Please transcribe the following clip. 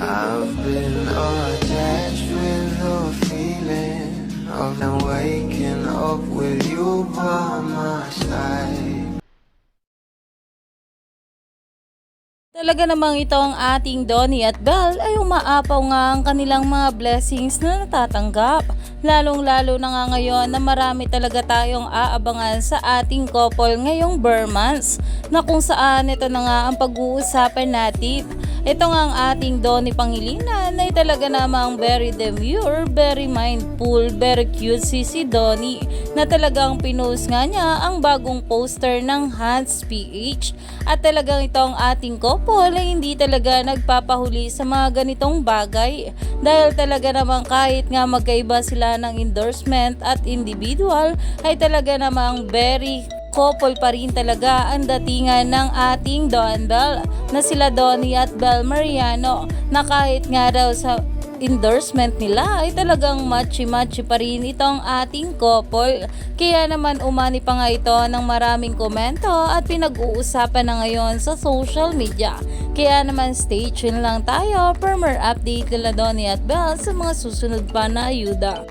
I've been attached with the feeling of now waking up with you by my side. Talaga namang itong ating Donnie at Belle ay umaapaw nga ang kanilang mga blessings na natatanggap. Lalong-lalo na nga ngayon na marami talaga tayong aabangan sa ating couple ngayong Burmans na kung saan ito na nga ang pag-uusapan natin. Ito nga ang ating Donnie Pangilinan ay talaga namang very demure, very mindful, very cute si si Donnie na talagang pinost nga niya ang bagong poster ng Hans PH at talagang itong ating couple ay hindi talaga nagpapahuli sa mga ganitong bagay. Dahil talaga namang kahit nga magkaiba sila ng endorsement at individual ay talaga namang very couple pa rin talaga ang datingan ng ating Don Bell na sila Donnie at Bel Mariano na kahit nga daw sa endorsement nila ay talagang matchy-matchy pa rin itong ating couple. Kaya naman umani pa nga ito ng maraming komento at pinag-uusapan na ngayon sa social media. Kaya naman stay tuned lang tayo for more update nila Donnie at Belle sa mga susunod pa na ayuda.